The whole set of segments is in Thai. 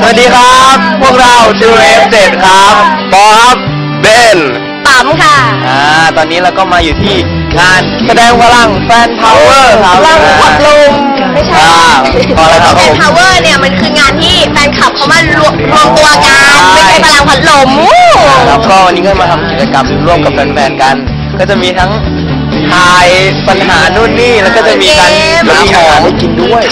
สวัสดีครับ พวกเราดูเอฟเจ็ดครับบอครับเบนปั๊มค่ะ อ่าตอนนี้เราก็มาอยู่ที่งานแสดงพลังแฟนพาวเวอร์ครับพลังขับลมไม่ใช่อ่าพอแล้วครับแฟผนม พาวเวอร์เนี่ยมันคืองานที่แฟนคลับเขามารวมรวมตัวกันใช่ไม่ใช่พลังพัดลมอู้แล้วก็วันนี้ก็มาทำกิจกรรมร่วมกับแฟนๆกัน ก็จะมีทั้งทายปัญหานู่นนี่แล้วก็จะมีการแล้วมีอาหารให้กินด้วย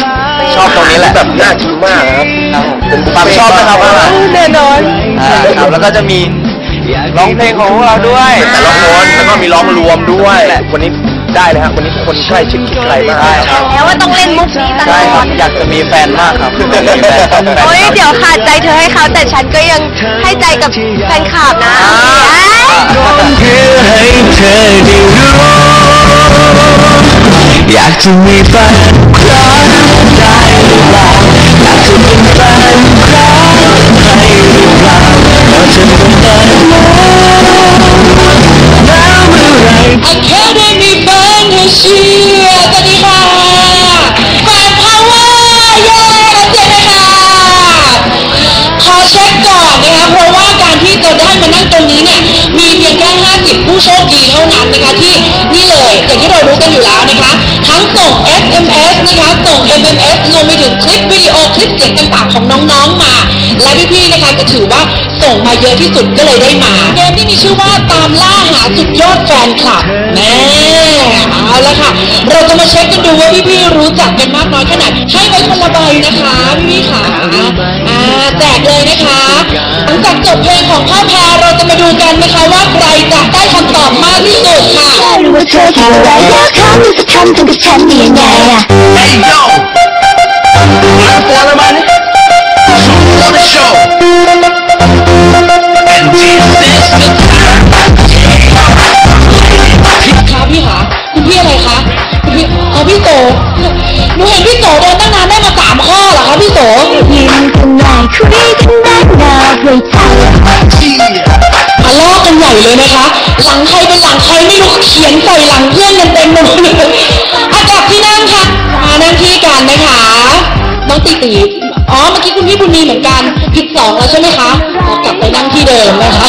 ชอบตรงนี้แหละแบบน่ากินมากครับครับผมความชอบนะครับอาหารแน่นอนอ่าครับแล้วก็จะมีร้องเพลงของพวกเราด้วยแต่ละคนแล้วก็มีร้องรวมด้วยวันนี้ได้เลยครับวันนี้ทุกคนใกล้ชิดคิดใครมากครับแล้วว่าต้องเล่นมุกนี้ตลใช่อครัดบอยากจะมีแฟนมากครับโอ้ยเดี๋ยวขาดใจเธอให้เขาแต่ฉันก็ยังให้ใจกับแฟนคลับนะเพื่อให้เธอได้รู้อยากจะมีแฟนครั้ง โชคดีเท่านั้นนะคะที่นี่เลยอย่างที่เรารู้กันอยู่แล้วนะคะ ทั้งส่ง SMS นะคะส่ง MMS รวมไปถึงคลิปวิดีโอคลิปเสียงต่างๆของน้องๆมา และพี่ๆนะคะก็ถือว่าส่งมาเยอะที่สุดก็เลยได้มา เกมที่มีชื่อว่าตามล่าหาสุดยอดแฟนคลับแน่ เอาละค่ะ เราจะมาเช็คกันดูว่าพี่ๆรู้จักกันมากน้อยแค่ไหนให้ไว้คนละใบนะคะพี่ๆค่ะอ่าแจกเลยนะคะหลังจากจบเพลงของพ่อแพรเราจะมาดูกันนะคะว่าใครจะได้คำตอบมากที่สุดค่ะแค่รู้ว่าเธอคิดอะไรอยากถามมีสักคำทำกับฉันได้ยังไงอะ Hey yo! คุณพี่โตหนูเห็นพี่โตเดินตั้งนานได้มาสามข้อเหรอคะพี่โตยิ้มกันหน่อยคุยกันได้นาไว้ใจทะเลาะกันใหญ่เลยนะคะ หลังใครเป็นหลังใครไม่รู้เขียนใส่หลังเพื่อนกันเต็มหมดเลยอากลับที่นั่งค่ะ มานั่งที่กันนะคะ น้องติติอ๋อ เมื่อกี้คุณพี่บุญมีเหมือนกันผิดสองแล้วใช่ไหมคะขอกลับไปนั่งที่เดิมนะคะ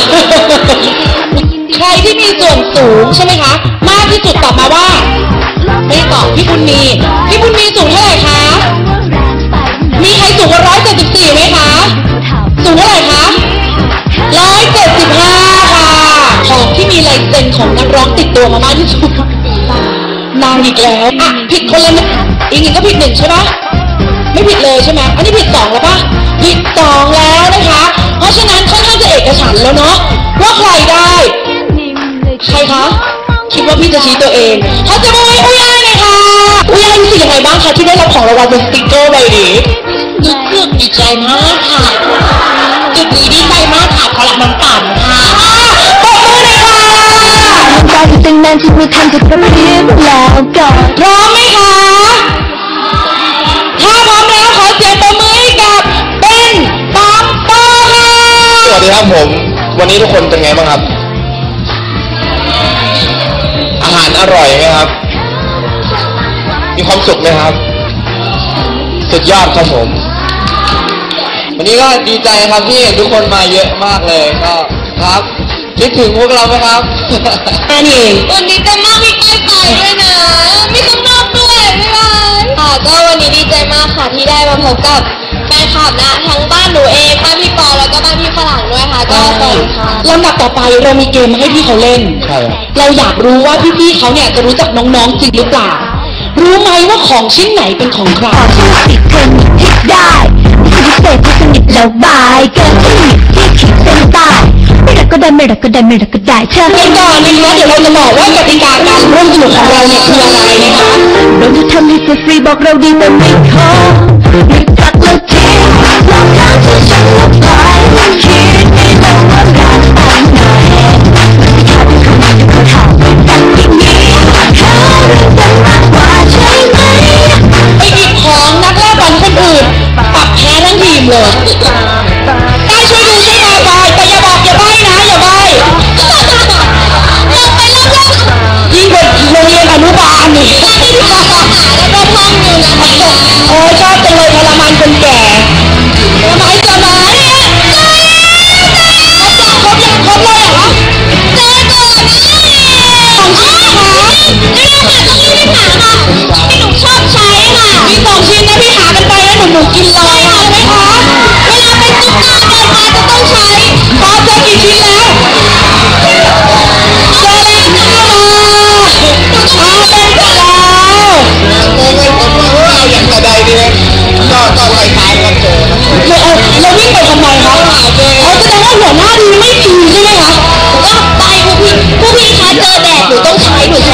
ใครที่มีส่วนสูงใช่ไหมคะ มากที่สุดตอบมาว่า ไม่ตอบพี่บุญมีพี่บุญมีสูงเท่าไหร่คะ มีใครสูงกว่าร้อยเจ็ดสิบสี่ไหมคะ สูงเท่าไหร่คะร้อยเจ็ดสิบห้าค่ะ ของที่มีลายเซ็นของนักร้องติดตัวมามากที่สุดนางอีกแล้วอะผิดคนละหนึ่งอีกหนึ่งก็ผิดหนึ่งใช่ปะไม่ผิดเลยใช่ไหมอันนี้ผิดสองแล้วปะผิดสองแล้วนะคะ เพราะฉะนั้นค่อนข้างจะเอกฉันแล้วเนาะว่าใครได้ ใครคะ คิดว่าพี่จะชี้ตัวเองเขาจะมาไว้อุ้ยอ้ายเลยค่ะอุ้ยอ้ายรู้สึกยังไงบ้างคะที่ได้รับของรางวัลเป็นสติกเกอร์ใบนี้รู้สึกดีใจมากค่ะจุดนี้ดีใจมากค่ะเพราะรักน้องต่ำค่ะปรบมือเลยค่ะใจอยู่ตั้งนานที่ไม่ทันจะกระพริบแล้วก่อนพร้อมไหมคะถ้าพร้อมแล้วขอเสียงปรบมือให้กับเป็นปั๊มโปค่ะสวัสดีครับผม วันนี้ทุกคนเป็นไงบ้างครับาหารอร่อยไหมครับ มีความสุขไหมครับ สุดยอดครับผม วันนี้ก็ดีใจครับที่เห็นทุกคนมาเยอะมากเลยก็ครับ คิดถึงพวกเราไหมครับแค่นี้เองวันนี้จะมากพี่ก้อยไปด้วยนะ มีข้างนอกด้วยบ๊ายบายค่ะก็วันนี้ดีใจมากค่ะที่ได้มาพบกับแฟนคลับนะทั้งบ้านหนูเองบ้านพี่ปอแล้วก็บ้านพี่ฝรั่งด้วยค่ะ ก็สวัสดีค่ะลำดับต่อไปเรามีเกมมาให้พี่เขาเล่น ใช่ครับเราอยากรู้ว่าพี่ๆเขาเนี่ยจะรู้จักน้องๆจริงหรือเปล่า รู้ไหมว่าของชิ้นไหนเป็นของใครขอชื่อติดเทรนด์ฮิตได้ที่พิเศษที่สนิทแล้วบายเกินที่นิดที่ขีดเส้นใต้ไม่รักก็ได้ไม่รักก็ได้ไม่รักก็ได้เธอกันก่อนนะคะเดี๋ยวเราจะบอกว่ากติกาการร่วมสนุกของเราเนี่ยคืออะไรนะคะเราจะทำให้ฟรีๆบอกเราดีแต่ไม่ขอไม่ตัดแล้วทิ้งลองทางที่ฉันลบ ไปคิด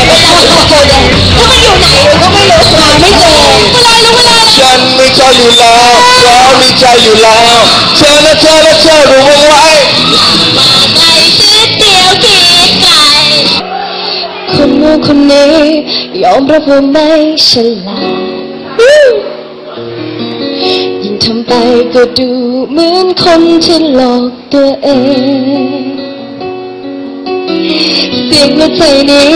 ไหนไปตามหาโกแดงถ้ามันอยู่ไหนเราก็ไม่รู้หาไม่เจอเวลารู้เวลาฉันมีใจอยู่แล้วเพราะมีใจอยู่แล้วเธอและเธอและเธอรู้บ้างไว้ไปคิดเดียวคิดไกลคนนู้คนนี้ยอมรับว่าไม่ฉลาดยิ่งทำไปก็ดูเหมือนคนที่หลอกตัวเอง เสียงหัวใจนี้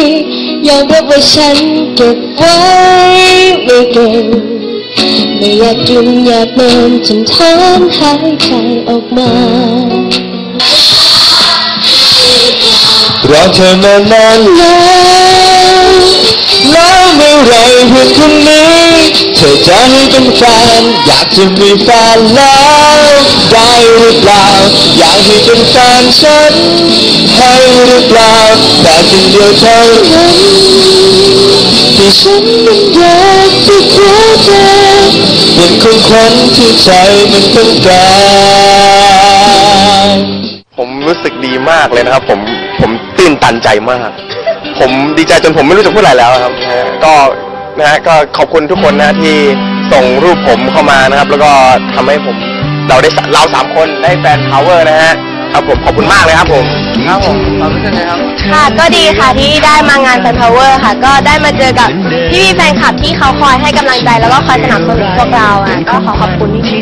ยอมรับว่าฉันเก็บไว้ไม่เก่งไม่อยากกินอยากนอนจนถอนหายใจออกมารอเธอมานานแล้วแล้วเมื่อไหรเพื่อนคนนี้ เธอจะให้เป็นแฟน อยากจะมีแฟนแล้วได้หรือเปล่า อยากให้เป็นแฟนฉันให้หรือเปล่า แต่สิ่งเดียวเท่านั้นที่ฉันมันอยากจะขอเธอเป็นคนคนที่ใจมันต้องการผมรู้สึกดีมากเลยนะครับ ผมผมตื่นตันใจมาก ผมดีใจจนผมไม่รู้จะพูดอะไรแล้วครับ ก็ นะฮะก็ขอบคุณทุกคนนะที่ส่งรูปผมเข้ามานะครับ แล้วก็ทำให้ผมเราได้สเราสามคนได้แฟนพาวเวอร์นะฮะครับผมขอบคุณมากเลยครับผมครับผมความรู้สึกไงครับ ค่ะ ก็ดีค่ะที่ได้มางานแฟนพาวเวอร์ค่ะ ก็ได้มาเจอกับพี่ๆแฟนคลับที่เขาคอยให้กำลังใจแล้วก็คอยสนับสนุนพวกเราอะก็ขอขอบคุณที่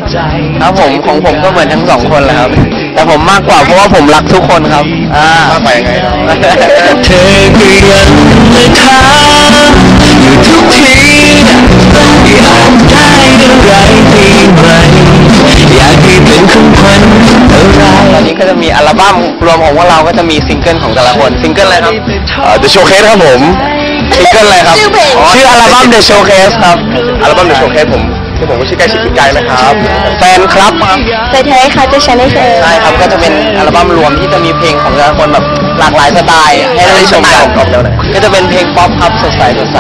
ครับผมของผมก็เหมือนทั้งสองคนแหละครับ แต่ผมมากกว่าเพราะว่าผมรักทุกคนครับ อ่า มากกว่ายังไงเธอก็ยังไม่ท้าอยู่ทุกทีอยากได้อะไรปีใหม่อยากให้เป็นของขวัญอะไรตอนนี้ก็จะมีอัลบั้มรวมของพวกเราก็จะมีซิงเกิลของแต่ละคน ซิงเกิลอะไรครับ The Showcase ครับผม ซิงเกิลอะไรครับ ชื่อเพลงชื่ออัลบั้ม The Showcase ครับ อัลบั้ม The Showcase ผม ที่ผมก็ชื่อใกล้ชิดจิตใจนะครับแฟนครับครับใจเธอให้เขาจะฉันให้เธอใช่ครับก็จะเป็นอัลบั้มรวมที่จะมีเพลงของแต่ละคนแบบหลากหลายสไตล์ให้เราได้ชมกันก็จะเป็นเพลงป๊อปครับสดใสสดใส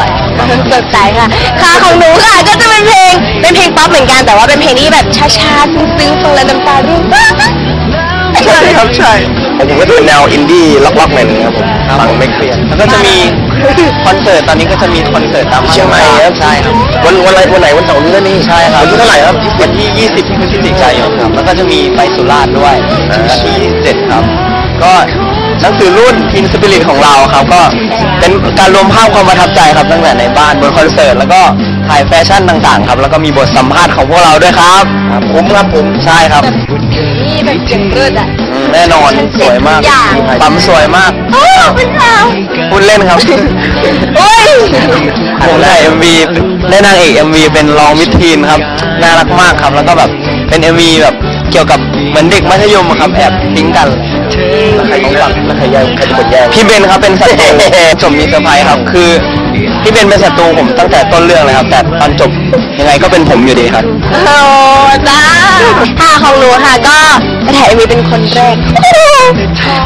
สดใสค่ะค่ะของหนูค่ะก็จะเป็นเพลงเป็นเพลงป๊อปเหมือนกันแต่ว่าเป็นเพลงที่แบบช้าๆซึ้งๆฟังแล้วน้ำตาร่วงใช่ครับใช่ของผมก็จะเป็นแนวอินดี้ล็อกๆหน่อยนึงครับผมฟังไม่เครียด แล้วก็จะมีคอนเสิร์ตตอนนี้ก็จะมีคอนเสิร์ตตามเชียงใหม่ครับใช่ครับวันวันอะไรวันไหนวันเสาร์นี้แล้วนี่ใช่ครับวันที่เท่าไหร่ครับวันที่ 20พฤศจิกายนครับแล้วก็จะมีไปสุราษฎร์ด้วยวันที่27ครับ ก็หนังสือรุ่นทีมสปิริตของเราครับ ก็เป็นการรวมภาพความประทับใจครับตั้งแต่ในบ้านบนคอนเสิร์ตแล้วก็ ถ่ายแฟชั่นต่างๆ ครับ แล้วก็มีบทสัมภาษณ์ของพวกเราด้วยครับผมครับผมใช่ครับนี่แบบเจ๋งเลิศอะอืมแน่นอนสวยมากอย่างปั๊มสวยมากโอ้เป็นข่าวพูดเล่นครับ โอ้ยผมได้ MV ได้นางเอก MV เป็นรองมิทีนครับน่ารักมากครับแล้วก็แบบเป็น MV แบบเกี่ยวกับเหมือนเด็กมัธยมอะครับแอบทิ้งกันแล้วใครต้องหลังแล้วใครแย่งใครจะกดแย่งพี่เบนครับเป็นศัตรูจบมีเซอร์ไพรส์ครับ คือ พี่เบนเป็นศัตรูผมตั้งแต่ต้นเรื่องเลยครับ แต่ตอนจบยังไงก็เป็นผมอยู่ดีครับ โอ้จ้าค่ะของหนูค่ะก็ไปถ่ายเอ็มวีเป็นคนแรก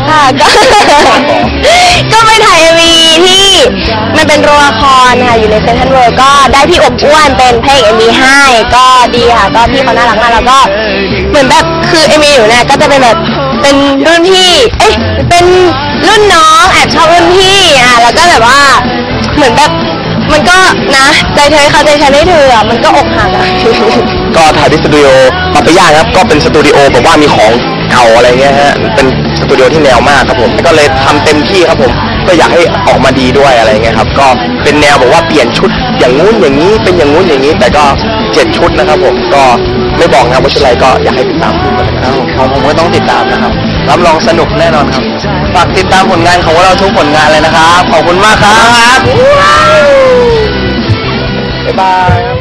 ค่ะก็ก็ไปถ่ายเอ็มวีที่มันเป็นโรงละครค่ะอยู่ในเซนทรัลเวิลด์ก็ได้พี่อบอ้วนเป็นเพลงเอ็มวีให้ก็ดีค่ะก็พี่เขาน่ารักมากแล้วก็เหมือนแบบคือเอ็มวีอยู่เนี่ยก็จะเป็นแบบเป็นรุ่นพี่ เอ๊ะเป็นรุ่นน้องแอบชอบรุ่นพี่อะแล้วก็แบบว่าเหมือนแบบ มันก็นะใจเธอเขาใจฉันให้เธออะมันก็อกหักอะก็ถ่ายที่สตูดิโอปาปยาครับก็เป็นสตูดิโอแบบว่ามีของเก่าอะไรเงี้ยฮะเป็นสตูดิโอที่แนวมากครับผมก็เลยทำเต็มที่ครับผมก็อยากให้ออกมาดีด้วยอะไรเงี้ยครับก็เป็นแนวบอกว่าเปลี่ยนชุดอย่างงู้นอย่างนี้เป็นอย่างงู้นอย่างนี้ แต่ก็เจ็ดชุดนะครับผมก็ ไม่บอกนะครับว่าชุดอะไรก็อยากให้ติดตามดูกันนะครับของผมก็ต้องติดตามนะครับ รับรองสนุกแน่นอนครับ ฝากติดตามผลงานของพวกเราทุกผลงานเลยนะครับ ขอบคุณมากครับ บ๊ายบาย